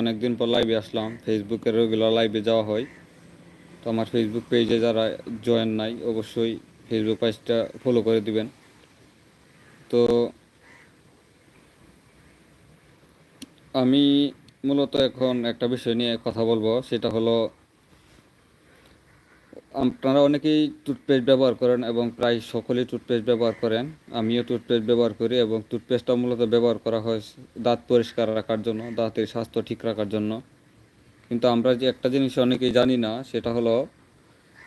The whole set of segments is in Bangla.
অনেকদিন পর লাইভে আসলাম। ফেসবুকের রেগুলার লাইভে যাওয়া হয়। তো আমার ফেসবুক পেজে যারা জয়েন নাই, অবশ্যই ফেসবুক পেজটা ফলো করে দিবেন। তো আমি মূলত এখন একটা বিষয় নিয়ে কথা বলব। সেটা হলো আপনারা অনেকেই টুথপেস্ট ব্যবহার করেন এবং প্রায় সকলেই টুথপেস্ট ব্যবহার করেন। আমিও টুথপেস্ট ব্যবহার করি এবং টুথপেস্টটা মূলত ব্যবহার করা হয় দাঁত পরিষ্কার রাখার জন্য, দাঁতের স্বাস্থ্য ঠিক রাখার জন্য। কিন্তু আমরা যে একটা জিনিস অনেকেই জানি না, সেটা হলো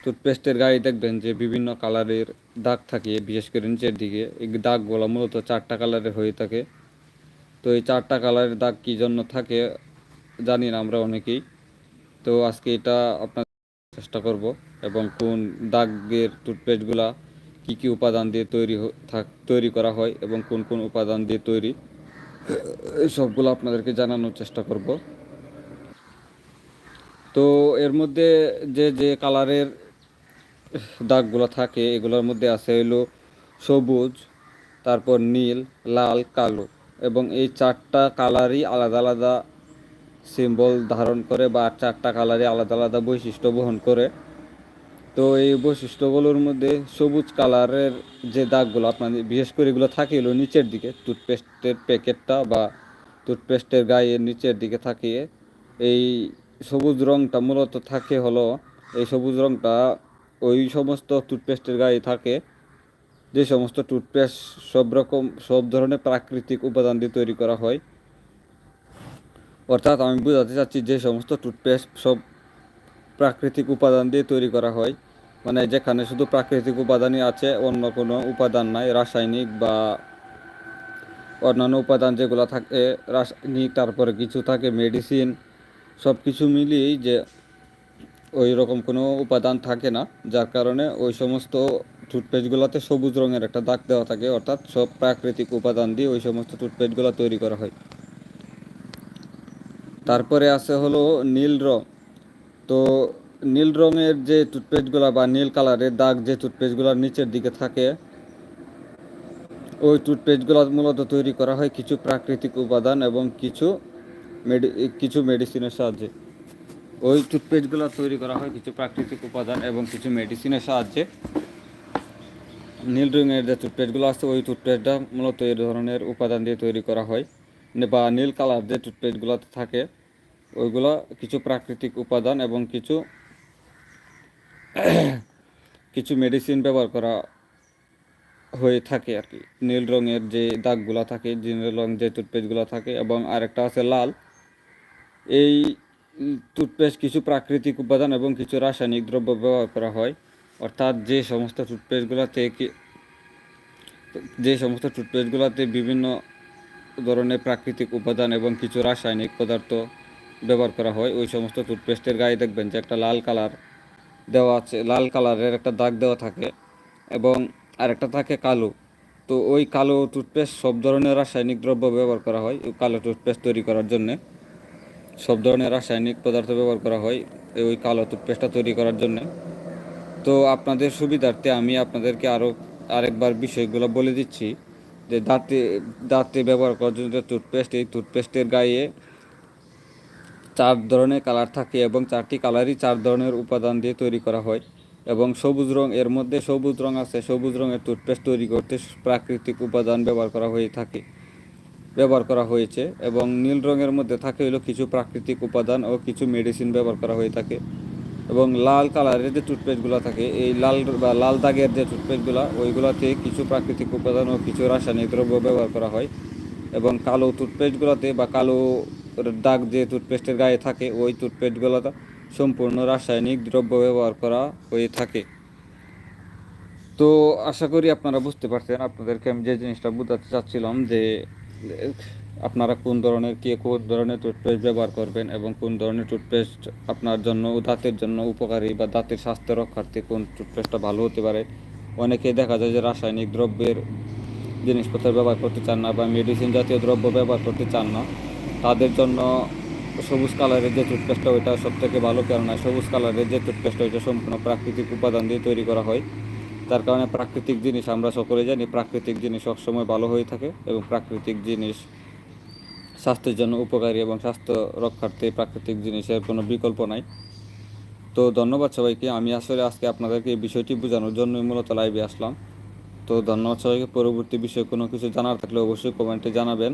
টুথপেস্টের গায়ে দেখবেন যে বিভিন্ন কালারের দাগ থাকে, বিশেষ করে নিচের দিকে। এই দাগগুলো মূলত চারটা কালারের হয়ে থাকে। তো এই চারটা কালারের দাগ কী জন্য থাকে জানি না আমরা অনেকেই। তো আজকে এটা আপনার চেষ্টা করব এবং কোন দাগের টুথপেস্টগুলা কী কী উপাদান দিয়ে তৈরি থাক তৈরি করা হয় এবং কোন কোন উপাদান দিয়ে তৈরি এই সবগুলো আপনাদেরকে জানানোর চেষ্টা করব। তো এর মধ্যে যে যে কালারের দাগগুলো থাকে, এগুলোর মধ্যে আছে হলো সবুজ, তারপর নীল, লাল, কালো এবং এই চারটা কালারই আলাদা আলাদা সিম্বল ধারণ করে বা চারটা কালারই আলাদা আলাদা বৈশিষ্ট্য বহন করে। তো এই বৈশিষ্ট্যগুলোর মধ্যে সবুজ কালারের যে দাগগুলো আপনাদের বিশেষ করে এগুলো থাকে হলো নিচের দিকে টুথপেস্টের প্যাকেটটা বা টুথপেস্টের গায়ে নিচের দিকে থাকে। এই সবুজ রঙটা মূলত থাকে হলো, এই সবুজ রঙটা ওই সমস্ত টুথপেস্টের গায়ে থাকে। যে সমস্ত টুথপেস্ট সব রকম, সব ধরনের প্রাকৃতিক উপাদান দিয়ে তৈরি করা হয়। অর্থাৎ আমি বোঝাতে চাচ্ছি যে সমস্ত টুথপেস্ট সব প্রাকৃতিক উপাদান দিয়ে তৈরি করা হয়। মানে যেখানে শুধু প্রাকৃতিক উপাদানই আছে, অন্য কোনো উপাদান নাই, রাসায়নিক বা অন্যান্য উপাদান যেগুলো থাকে, রাসায়নিক, তারপরে কিছু থাকে মেডিসিন সব কিছু মিলিয়েই যে ওই রকম কোনো উপাদান থাকে না, যার কারণে ওই সমস্ত টুথপেস্টগুলোতে সবুজ রঙের একটা দাগ দেওয়া থাকে, অর্থাৎ সব প্রাকৃতিক উপাদান দিয়ে ওই সমস্ত টুথপেস্টগুলো তৈরি করা হয়। তারপরে আছে হলো নীল রং। তো নীল রঙের যে টুথপেস্টগুলো বা নীল কালারের দাগ যে টুথপেস্টগুলোর নিচের দিকে থাকে, ওই টুথপেস্টগুলো মূলত তৈরি করা হয় কিছু প্রাকৃতিক উপাদান এবং কিছু কিছু মেডিসিনের সাহায্যে। ওই টুথপেস্টগুলো তৈরি করা হয় কিছু প্রাকৃতিক উপাদান এবং কিছু মেডিসিনের সাহায্যে। নীল রঙের যে টুথপেস্টগুলো আছে, ওই টুথপেস্টটা মূলত এই ধরনের উপাদান দিয়ে তৈরি করা হয়। বা নীল কালার যে টুথপেস্টগুলোতে থাকে ওইগুলো কিছু প্রাকৃতিক উপাদান এবং কিছু কিছু মেডিসিন ব্যবহার করা হয়ে থাকে আর কি। নীল রঙের যে দাগগুলো থাকে নীল রঙ যে টুথপেস্টগুলো থাকে এবং আরেকটা আছে লাল। এই টুথপেস্ট কিছু প্রাকৃতিক উপাদান এবং কিছু রাসায়নিক দ্রব্য ব্যবহার করা হয়। অর্থাৎ যে সমস্ত টুথপেস্টগুলোতে যে সমস্ত টুথপেস্টগুলোতে বিভিন্ন ধরনের প্রাকৃতিক উপাদান এবং কিছু রাসায়নিক পদার্থ ব্যবহার করা হয়, ওই সমস্ত টুথপেস্টের গায়ে দেখবেন যে একটা লাল কালার দেওয়া আছে, লাল কালারের একটা দাগ দেওয়া থাকে এবং আরেকটা থাকে কালো। তো ওই কালো টুথপেস্ট সব ধরনের রাসায়নিক দ্রব্য ব্যবহার করা হয়, ওই কালো টুথপেস্ট তৈরি করার জন্যে। সব ধরনের রাসায়নিক পদার্থ ব্যবহার করা হয় ওই কালো টুথপেস্টটা তৈরি করার জন্য। তো আপনাদের সুবিধার্থে আমি আপনাদেরকে আরও আরেকবার বিষয়গুলো বলে দিচ্ছি, যে দাঁতে দাঁতে ব্যবহার করার জন্য টুথপেস্ট এই টুথপেস্টের গায়ে চার ধরনের কালার থাকে এবং চারটি কালারই চার ধরনের উপাদান দিয়ে তৈরি করা হয় এবং সবুজ রং, এর মধ্যে সবুজ রং আছে। সবুজ রঙের টুথপেস্ট তৈরি করতে প্রাকৃতিক উপাদান ব্যবহার করা হয়ে থাকে, ব্যবহার করা হয়েছে এবং নীল রঙের মধ্যে থাকে হলো কিছু প্রাকৃতিক উপাদান ও কিছু মেডিসিন ব্যবহার করা হয়ে থাকে এবং লাল কালারের যে টুথপেস্টগুলো থাকে, এই লাল বা লাল দাগের যে টুথপেস্টগুলো ওইগুলোতে কিছু প্রাকৃতিক উপাদান ও কিছু রাসায়নিক দ্রব্য ব্যবহার করা হয় এবং কালো টুথপেস্টগুলোতে বা কালো দাগ যে টুথপেস্টের গায়ে থাকে, ওই টুথপেস্টগুলোতে সম্পূর্ণ রাসায়নিক দ্রব্য ব্যবহার করা হয়ে থাকে। তো আশা করি আপনারা বুঝতে পারছেন, আপনাদেরকে আমি যে জিনিসটা বোঝাতে চাচ্ছিলাম যে, আপনারা কোন ধরনের কে কোন ধরনের টুথপেস্ট ব্যবহার করবেন এবং কোন ধরনের টুথপেস্ট আপনার জন্য দাঁতের জন্য উপকারী বা দাঁতের স্বাস্থ্য রক্ষার্থে কোন টুথপেস্টটা ভালো হতে পারে। অনেকেই দেখা যায় যে রাসায়নিক দ্রব্যের জিনিসপত্র ব্যবহার করতে চান না বা মেডিসিন জাতীয় দ্রব্য ব্যবহার করতে চান না। তাদের জন্য সবুজ কালারের যে টুথপেস্টটা ওইটা সব থেকে ভালো। কেননা সবুজ কালারের যে টুথপেস্টটা ওইটা সম্পূর্ণ প্রাকৃতিক উপাদান দিয়ে তৈরি করা হয়। তার কারণে প্রাকৃতিক জিনিস আমরা সকলে জানি, প্রাকৃতিক জিনিস সবসময় ভালো হয়ে থাকে এবং প্রাকৃতিক জিনিস স্বাস্থ্যের জন্য উপকারী এবং স্বাস্থ্য রক্ষার্থে প্রাকৃতিক জিনিসের কোনো বিকল্প নাই। তো ধন্যবাদ সবাইকে। আমি আসলে আজকে আপনাদেরকে এই বিষয়টি বোঝানোর জন্যই মূলত লাইভে আসলাম। তো ধন্যবাদ সবাইকে। পরবর্তী বিষয়ে কোনো কিছু জানার থাকলে অবশ্যই কমেন্টে জানাবেন।